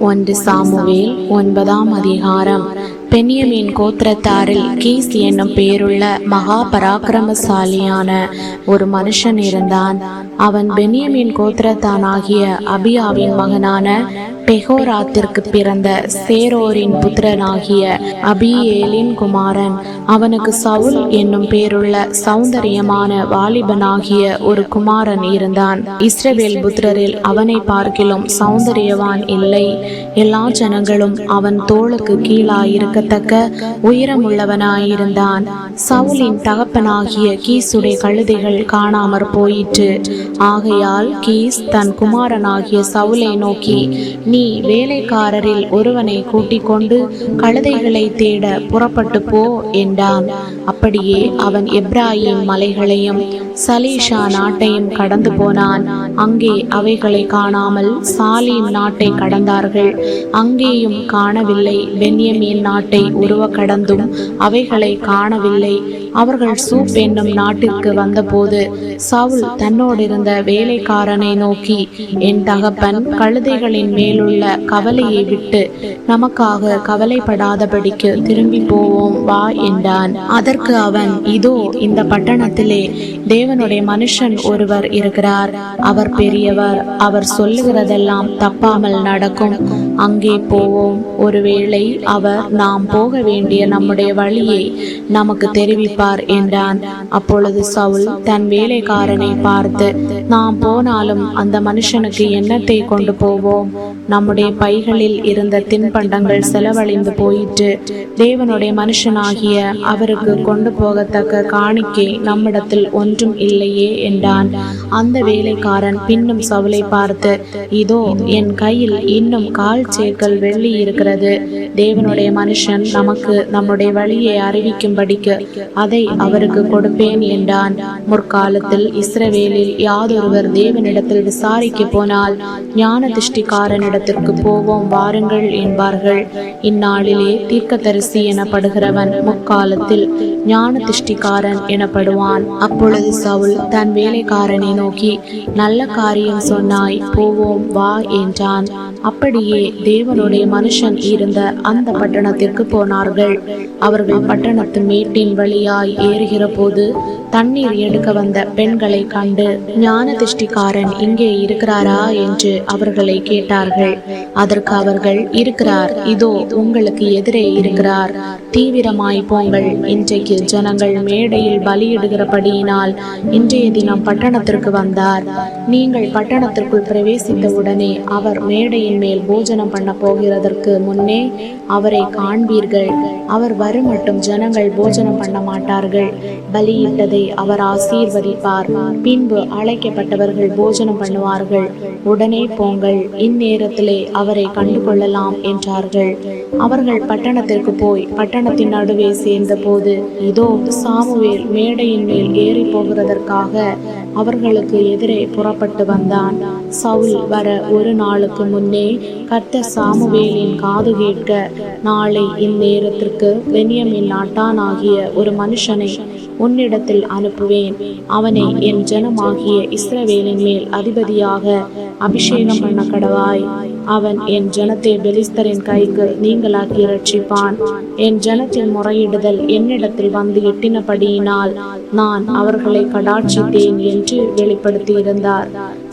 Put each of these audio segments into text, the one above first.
ஒன்று சாமுவேல் ஒன்பதாம் அதிகாரம். பெண்ணியமீன் கோத்திரத்தாரில் கீஸ் என்னும் பெயருள்ள மகா பராக்கிரமசாலியான ஒரு மனுஷன் இருந்தான். அவன் பெண்யமின் கோத்திரத்தானாகிய அபியாவின் மகனான பெகோராத்திற்கு பிறந்த சேரோரின் புத்திரனாகிய அபியேலின் குமாரன். அவனுக்கு சவுல் என்னும் பேருள்ள சௌந்தரியமான வாலிபனாகிய ஒரு குமாரன் இருந்தான். இஸ்ரவேல் புத்திரரில் அவனை பார்க்கிலும் சௌந்தரியவான் இல்லை. எல்லா ஜனங்களும் அவன் தோளுக்கு கீழாயிருக்கத்தக்க உயரமுள்ளவனாயிருந்தான். சவுலின் தகப்பனாகிய கீசுடைய கழுதைகள் காணாமற் போயிற்று. ஆகையால் கீஸ் தன் குமாரனாகிய சவுலை நோக்கி நீ வேலைக்காரரில் ஒருவனை கூட்டிக் கொண்டு கழுதைகளை தேட புறப்பட்டு போ என்றான். அப்படியே அவன் எப்ராயிம் மலைகளையும் சலீஷா நாட்டையும் கடந்து போனான். அங்கே அவைகளை காணாமல் சாலீம் நாட்டை கடந்தார்கள். அங்கேயும் காணவில்லை. பென்யமின் நாட்டை உருவ கடந்தும் அவைகளை காணவில்லை. அவர்கள் சூப் என்னும் நாட்டிற்கு வந்தபோது சவுல் தன்னோடிருந்த வேலைக்காரனை நோக்கி என் தகப்பன் கழுதைகளின் மேலுள்ள கவலையை விட்டு நமக்காக கவலைப்படாதபடிக்கு திரும்பி போவோம் வா என்றான். அதற்கு அவன் இதோ இந்த பட்டணத்திலே தேவனுடைய மனுஷன் ஒருவர் இருக்கிறார். அவர் பெரியவர். அவர் சொல்லுகிறதெல்லாம் தப்பாமல் நடக்கும். அங்கே போவோம். ஒருவேளை அவர் நாம் போக வேண்டிய நம்முடைய வழியை நமக்கு தெரிவிப்பார். என்றான். அப்பொழுது சவுல் தன் வேலைக்காரனை பார்த்து நாம் போனாலும் அந்த மனுஷனுக்கு எண்ணத்தை கொண்டு போவோம்? நம்முடைய பைகளில் இருந்த தின்பண்டங்கள் செலவழிந்து போயிற்று. தேவனுடைய மனுஷனாகிய அவருக்கு கொண்டு போகத்தக்க காணிக்கை நம்மிடத்தில் ஒன்றும் இல்லையே என்றான். அந்த வேலைக்காரன் பின்னும் சவுலை பார்த்து இதோ என் கையில் இன்னும் கால் சேக்கல் வெள்ளி இருக்கிறது. தேவனுடைய மனுஷன் நமக்கு நம்முடைய வழியை அறிவிக்கும்படிக்கு அதை அதை அவருக்கு கொடுப்பேன் என்றான். முற்காலத்தில் இஸ்ரவேலில் யாதொருவர் தேவனிடத்தில் விசாரிக்க போனால் ஞான திஷ்டிக்காரனிடத்திற்கு போவோம் வாருங்கள் என்பார்கள். இந்நாளிலே தீர்க்கதரிசி எனப்படுகிறவன் முற்காலத்தில் ஞான திஷ்டிக்காரன் எனப்படுவான். அப்பொழுது சவுல் தன் வேலைக்காரனை நோக்கி நல்ல காரியம் சொன்னாய் போவோம் வா என்றான். அப்படியே தேவனுடைய மனுஷன் இருந்த அந்த பட்டணத்திற்கு போனார்கள். அவர்கள் பட்டணத்து மேட்டின் வழியாய் ஏறுகிற போது தண்ணீர் எடுக்க வந்த பெண்களை கண்டு ஞான திருஷ்டிக்காரன் இங்கே இருக்கிறாரா? என்று அவர்களை கேட்டார்கள். அதற்கு அவர்கள் இருக்கிறார். இதோ உங்களுக்கு எதிரே இருக்கிறார். தீவிரமாய் போங்கள். இன்றைக்கு ஜனங்கள் மேடையில் பலியிடுகிறபடியினால் இன்றைய தினம் பட்டணத்திற்கு வந்தார். நீங்கள் பட்டணத்திற்குள் பிரவேசித்த உடனே அவர் மேடையின் மேல் போஜனம் பண்ண போகிறதற்கு முன்னே அவரை காண்பீர்கள். அவர் வரும் மட்டும் ஜனங்கள் போஜனம் பண்ண மாட்டார்கள். பலியிட்டதை அவர் ஆசீர்வதிப்பார். பின்பு அழைக்கப்பட்டவர்கள் போஜனம் பண்ணுவார்கள். உடனே போங்கள் இந்நேரத்திலே அவரை கண்டுகொள்ளலாம் என்றார்கள். அவர்கள் பட்டணத்திற்கு போய் பட்டணத்தின் நடுவே சேர்ந்த போது இதோ சாமுவேல் மேடையின் மேல் ஏறி போகிறதற்காக அவர்களுக்கு எதிரே புறப்பட்டு வந்தான். சவுல் வர ஒரு நாளுக்கு முன்னே கர்த்த சாமுவேலின் காது கேட்க நாளை இந்நேரத்திற்கு பென்யமின் நாட்டானாகிய ஒரு மனுஷனை உன்னிடத்தில் அனுப்புவேன். அவனை என் ஜனமாகிய இஸ்ரவேலின் மேல் அதிபதியாக அபிஷேகம் பண்ண கடவாய் அவன் என் ஜனத்தை பெலிஸ்தரின் கைக்கு நீங்களாக்கி ரட்சிப்பான். என் ஜனத்தின் முறையிடுதல் என்னிடத்தில் வந்து எட்டினபடியினால் நான் அவர்களை கடாட்சித்தேன் என்று வெளிப்படுத்தியிருந்தார்.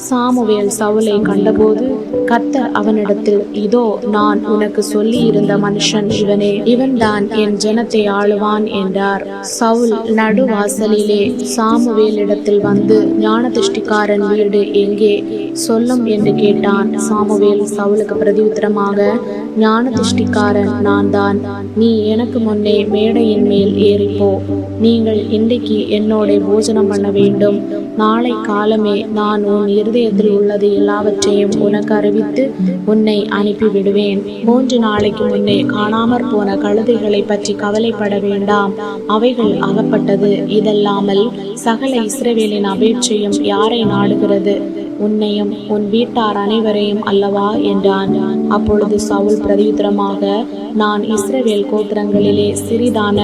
சாமுவேல் சவுலை கண்டபோது கர்த்தர் அவனிடத்தில் இதோ நான் உனக்கு சொல்லி இருந்த மனுஷன் இவனே. இவன்தான் என் ஜனத்தை ஆளுவான் என்றார். சவுல் நடுவாசலிலே சாமுவேலிடத்தில் வந்து ஞானதிஷ்டிக்காரன் வீடு எங்கே? சொல்லும் என்று கேட்டான் சாமுவேல் சவுலுக்கு பிரதியுத்தரமாக ஞான திருஷ்டிக்காரன் நான் தான் நீ எனக்கு முன்னே மேடையின் மேல் ஏறிப்போ. நீங்கள் இன்றைக்கு என்னோட போஜனம் பண்ண வேண்டும். நாளை காலமே நான் உன் இருதயத்தில் உள்ளது எல்லாவற்றையும் உனக்கு அறிவித்து உன்னை அனுப்பி விடுவேன் மூன்று நாளைக்கு முன்னே காணாமற் போன கழுதைகளை பற்றி கவலைப்பட வேண்டாம். அவைகள் அகப்பட்டது. இதல்லாமல் சகல இஸ்ரவேலின் அபேட்சையும் யாரை நாடுகிறது? உன்னையும் உன் வீட்டார் அனைவரையும் அல்லவா என்றான். அப்பொழுது சவுல் பிரதியுத்தரமாக நான் இஸ்ரவேல் கோத்திரங்களிலே சிறிதான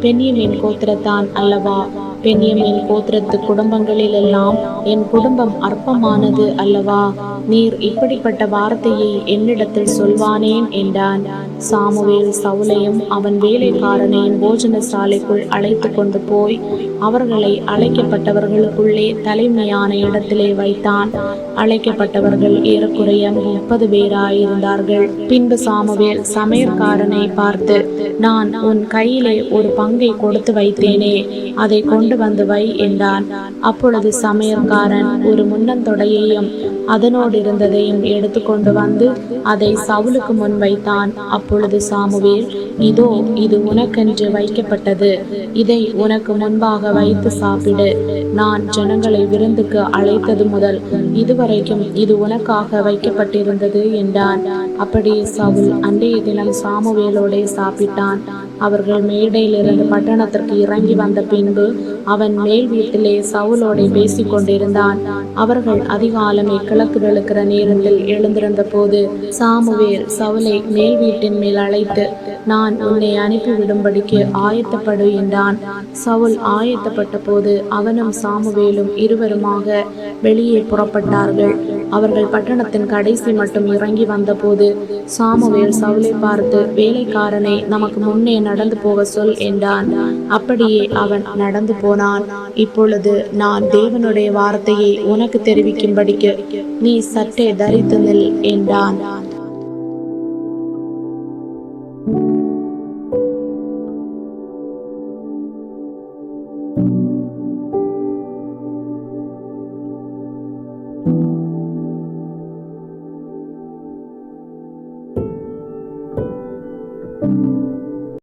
பெண்ணியமின் கோத்திரத்தான் அல்லவா? பெண்யமின் கோத்திரத்து குடும்பங்களிலெல்லாம் என் குடும்பம் அற்பமானது அல்லவா? நீர் இப்படிப்பட்ட வார்த்தையை என்னிடத்தில் சொல்வானேன் என்றான். சாமுவேல் சவுலையும் அவன் வேலைக்காரனையும் போஜன சாலைக்குள் அழைத்து கொண்டு போய் அவர்களை அழைக்கப்பட்டவர்களுக்குள்ளே தலைமையான இடத்திலே வைத்தான். அழைக்கப்பட்டவர்கள் ஏறக்குறைய முப்பது பேராயிருந்தார்கள். பின்பு சாமுவேல் சமையற்காரனை பார்த்து நான் உன் கையிலே ஒரு பங்கை கொடுத்து வைத்தேனே அதை கொண்டு கொண்டு வந்து வை என்றான். அப்பொழுது சமையற்காரன் ஒரு முன்னந்தொடையையும் அதனோடு இருந்ததையும் எடுத்துக்கொண்டு வந்து அதை சவுலுக்கு முன் வைத்தான். அப்பொழுது சாமுவேல் இதோ இது உனக்கென்று வைக்கப்பட்டது. இதை உனக்கு முன்பாக வைத்து சாப்பிடு. நான் ஜனங்களை விருந்துக்கு அழைத்தது முதல் இதுவரைக்கும் இது உனக்காக வைக்கப்பட்டிருந்தது என்றான். அப்படியே சவுல் அன்றைய தினம் சாமுவேலோடே சாப்பிட்டான். அவர்கள் மேடையிலிருந்து பட்டணத்திற்கு இறங்கி வந்த பின்பு அவன் மேல் வீட்டிலே சவுலோடை பேசிக் கொண்டிருந்தான் அவர்கள் அதிகாலமே கிழக்கு வெளுக்கிற நேரத்தில் எழுந்திருந்த போது சாமுவேல் சவுலை மேல் வீட்டின் மேல் அழைத்து நான் உன்னை அனுப்பிவிடும்படிக்கு ஆயத்தப்படு என்றான். சவுல் ஆயத்தப்பட்ட போது அவனும் சாமுவேலும் இருவருமாக வெளியே புறப்பட்டார்கள். அவர்கள் பட்டணத்தின் கடைசி மட்டும் இறங்கி வந்தபோது சாமுவேல் சவுலை பார்த்து வேலைக்காரனை நமக்கு முன்னே நடந்து போக சொல் என்றான். அப்படியே அவன் நடந்து போனான். இப்பொழுது நான் தேவனுடைய வார்த்தையை உனக்கு தெரிவிக்கும்படிக்கு நீ சற்றே தரித்து நில் என்றான்.